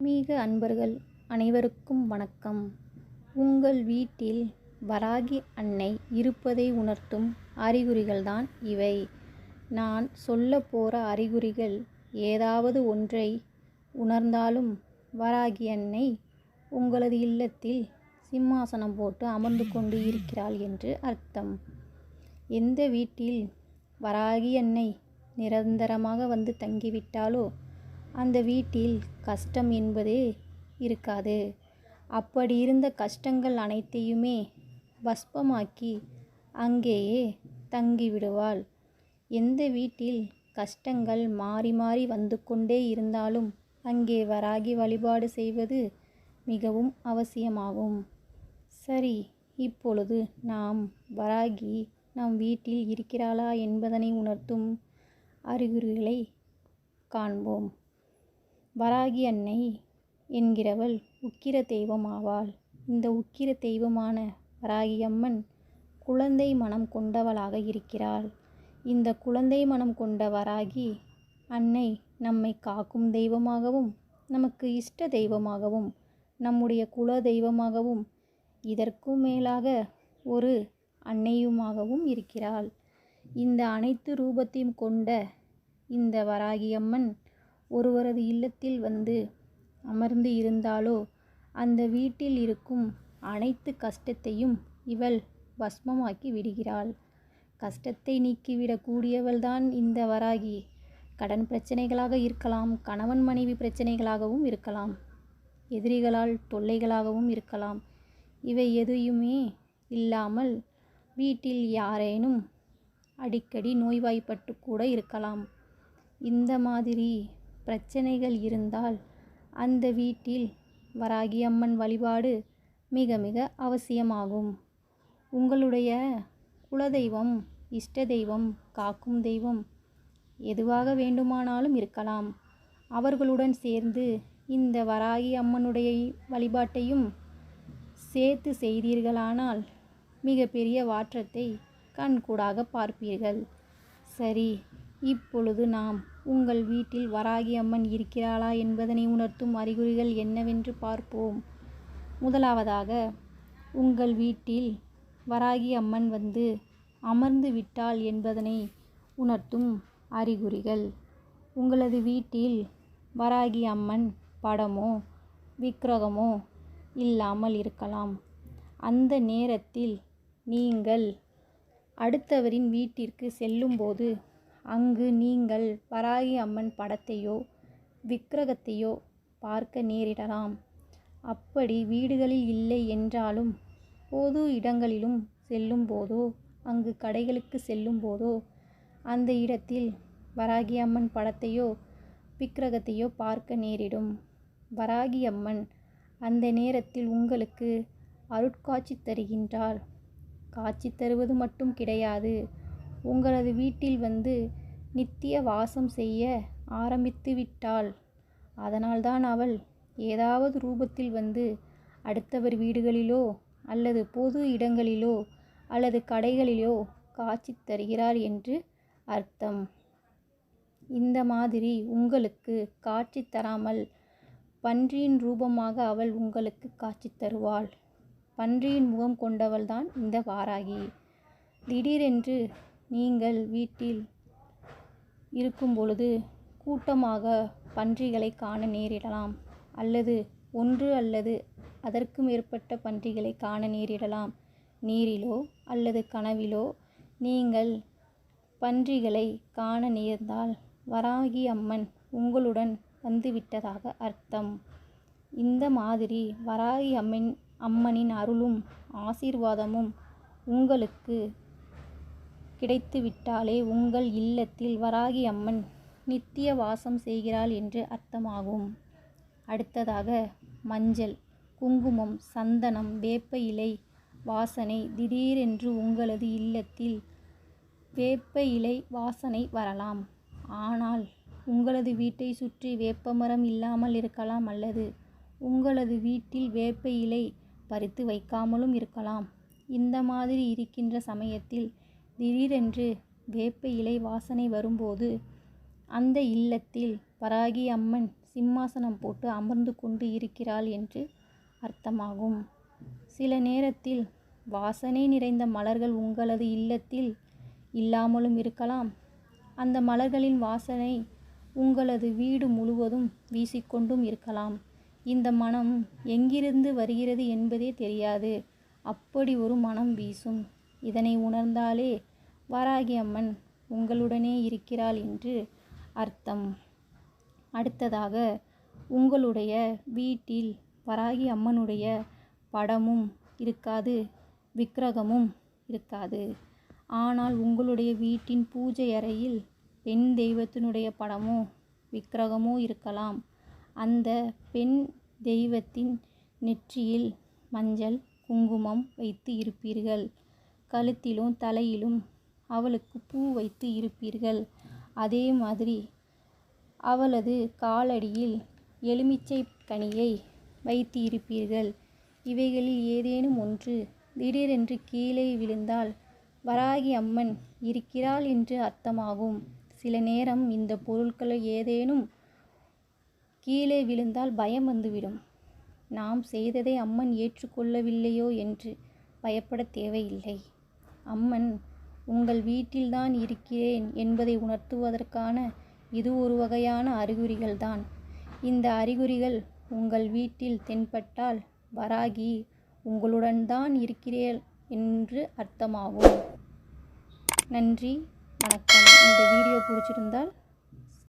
ஆன்மீக அன்பர்கள் அனைவருக்கும் வணக்கம். உங்கள் வீட்டில் வராகி அன்னை இருப்பதை உணர்த்தும் அறிகுறிகள்தான் இவை. நான் சொல்லப் போகிற அறிகுறிகள் ஏதாவது ஒன்றை உணர்ந்தாலும் வராகி அன்னை உங்களது இல்லத்தில் சிம்மாசனம் போட்டு அமர்ந்து கொண்டு இருக்கிறாள் என்று அர்த்தம். எந்த வீட்டில் வராகி அன்னை நிரந்தரமாக வந்து தங்கிவிட்டாலோ அந்த வீட்டில் கஷ்டம் என்பதே இருக்காது. அப்படி இருந்த கஷ்டங்கள் அனைத்தையுமே பஸ்பமாக்கி அங்கேயே தங்கிவிடுவாள் எந்த வீட்டில் கஷ்டங்கள் மாறி மாறி வந்து கொண்டே இருந்தாலும் அங்கே வராகி வழிபாடு செய்வது மிகவும் அவசியமாகும். சரி இப்பொழுது நாம் வராகி நம் வீட்டில் இருக்கிறாளா என்பதனை உணர்த்தும் அறிகுறிகளை காண்போம். வராகி அன்னை என்கிறவள் உக்கிர தெய்வம் ஆவாள் இந்த உக்கிர தெய்வமான வராகி அம்மன் குழந்தை மனம் கொண்டவளாக இருக்கிறாள். இந்த குழந்தை மனம் கொண்ட வராகி அன்னை நம்மை காக்கும் தெய்வமாகவும் நமக்கு இஷ்ட தெய்வமாகவும் நம்முடைய குல தெய்வமாகவும் இதற்கும் மேலாக ஒரு அன்னையுமாகவும் இருக்கிறாள். இந்த அனைத்து ரூபத்தையும் கொண்ட இந்த வராகி அம்மன் ஒருவரது இல்லத்தில் வந்து அமர்ந்து இருந்தாலோ அந்த வீட்டில் இருக்கும் அனைத்து கஷ்டத்தையும் இவள் பஸ்மமாக்கி விடுகிறாள். கஷ்டத்தை நீக்கிவிடக்கூடியவள்தான் இந்த வராகி. கடன் பிரச்சனைகளாக இருக்கலாம் கணவன் மனைவி பிரச்சனைகளாகவும் இருக்கலாம் எதிரிகளால் தொல்லைகளாகவும் இருக்கலாம். இவை எதையுமே இல்லாமல் வீட்டில் யாரேனும் அடிக்கடி நோய்வாய்ப்பட்டு கூட இருக்கலாம். இந்த மாதிரி பிரச்சனைகள் இருந்தால் அந்த வீட்டில் வராகி அம்மன் வழிபாடு மிக மிக அவசியமாகும். உங்களுடைய குலதெய்வம் இஷ்ட தெய்வம் காக்கும் தெய்வம் எதுவாக வேண்டுமானாலும் இருக்கலாம். அவர்களுடன் சேர்ந்து இந்த வராகி அம்மனுடைய வழிபாட்டையும் சேர்த்து செய்தீர்களானால் மிகப்பெரிய மாற்றத்தை கண்கூடாக பார்ப்பீர்கள். சரி இப்பொழுது நாம் உங்கள் வீட்டில் வராகி அம்மன் இருக்கிறாளா என்பதனை உணர்த்தும் அறிகுறிகள் என்னவென்று பார்ப்போம். முதலாவதாக உங்கள் வீட்டில் வராகி அம்மன் வந்து அமர்ந்து விட்டாள் என்பதனை உணர்த்தும் அறிகுறிகள். உங்களது வீட்டில் வராகி அம்மன் படமோ விக்கிரகமோ இல்லாமல் இருக்கலாம். அந்த நேரத்தில் நீங்கள் அடுத்தவரின் வீட்டிற்கு செல்லும்போது அங்கு நீங்கள் வராகி அம்மன் படத்தையோ விக்கிரகத்தையோ பார்க்க நேரிடலாம். அப்படி வீடுகளில் இல்லை என்றாலும் பொது இடங்களிலும் செல்லும் போதோ அங்கு கடைகளுக்கு செல்லும் போதோ அந்த இடத்தில் வராகி அம்மன் படத்தையோ விக்கிரகத்தையோ பார்க்க நேரிடும். வராகி அம்மன் அந்த நேரத்தில் உங்களுக்கு அருட்காட்சி தருகின்றார் காட்சி தருவது மட்டும் கிடையாது. உங்களது வீட்டில் வந்து நித்திய வாசம் செய்ய ஆரம்பித்து விட்டாள். அதனால்தான் அவள் ஏதாவது ரூபத்தில் வந்து அடுத்தவர் வீடுகளிலோ அல்லது பொது இடங்களிலோ அல்லது கடைகளிலோ காட்சி தருகிறார் என்று அர்த்தம். இந்த மாதிரி உங்களுக்கு காட்சி தராமல் பன்றியின் ரூபமாக அவள் உங்களுக்கு காட்சி தருவாள். பன்றியின் முகம் கொண்டவள்தான் இந்த வாராகி. திடீரென்று நீங்கள் வீட்டில் இருக்கும் பொழுது கூட்டமாக பன்றிகளை காண நேரிடலாம் அல்லது ஒன்று அல்லது அதற்கு மேற்பட்ட பன்றிகளை காண நேரிடலாம். நீரிலோ அல்லது கனவிலோ நீங்கள் பன்றிகளை காண நேர்ந்தால் வராகி அம்மன் உங்களுடன் வந்துவிட்டதாக அர்த்தம். இந்த மாதிரி வராகி அம்மன் அம்மனின் அருளும் ஆசீர்வாதமும் உங்களுக்கு கிடைத்துவிட்டாலே உங்கள் இல்லத்தில் வராகி அம்மன் நித்திய வாசம் செய்கிறாள் என்று அர்த்தமாகும். அடுத்ததாக மஞ்சள் குங்குமம் சந்தனம் வேப்ப இலை வாசனை திடீரென்று உங்களது இல்லத்தில் வேப்ப இலை வாசனை வரலாம். ஆனால் உங்களது வீட்டை சுற்றி வேப்பமரம் இல்லாமல் இருக்கலாம் அல்லது உங்களது வீட்டில் வேப்ப இலை பறித்து வைக்காமலும் இருக்கலாம். இந்த மாதிரி இருக்கின்ற சமயத்தில் திடீரென்று வேப்ப இலை வாசனை வரும்போது அந்த இல்லத்தில் வராகி அம்மன் சிம்மாசனம் போட்டு அமர்ந்து கொண்டு இருக்கிறாள் என்று அர்த்தமாகும். சில நேரத்தில் வாசனை நிறைந்த மலர்கள் உங்களது இல்லத்தில் இல்லாமலும் இருக்கலாம். அந்த மலர்களின் வாசனை உங்களது வீடு முழுவதும் வீசிக்கொண்டும் இருக்கலாம். இந்த மனம் எங்கிருந்து வருகிறது என்பதே தெரியாது. அப்படி ஒரு மனம் வீசும். இதனை உணர்ந்தாலே வராகி அம்மன் உங்களுடனே இருக்கிறாள் என்று அர்த்தம். அடுத்ததாக உங்களுடைய வீட்டில் வராகி அம்மனுடைய படமும் இருக்காது விக்கிரகமும் இருக்காது. ஆனால் உங்களுடைய வீட்டின் பூஜை அறையில் பெண் தெய்வத்தினுடைய படமோ விக்கிரகமோ இருக்கலாம். அந்த பெண் தெய்வத்தின் நெற்றியில் மஞ்சள் குங்குமம் வைத்து இருப்பீர்கள். கழுத்திலும் தலையிலும் அவளுக்கு பூ வைத்து இருப்பீர்கள். அதே மாதிரி அவளது காலடியில் எலுமிச்சை கனியை வைத்து இருப்பீர்கள் இவைகளில் ஏதேனும் ஒன்று திடீரென்று கீழே விழுந்தால் வராகி அம்மன் இருக்கிறாள் என்று அர்த்தமாகும். சில நேரம் இந்த பொருட்கள் ஏதேனும் கீழே விழுந்தால் பயம் வந்துவிடும். நாம் செய்ததை அம்மன் ஏற்றுக்கொள்ளவில்லையோ என்று பயப்பட தேவையில்லை. அம்மன் உங்கள் வீட்டில்தான் இருக்கிறேன் என்பதை உணர்த்துவதற்கான இது ஒரு வகையான அறிகுறிகள்தான். இந்த அறிகுறிகள் உங்கள் வீட்டில் தென்பட்டால் வராகி உங்களுடன் தான் இருக்கிறேன் என்று அர்த்தமாகும். நன்றி வணக்கம். இந்த வீடியோ பிடிச்சிருந்தால்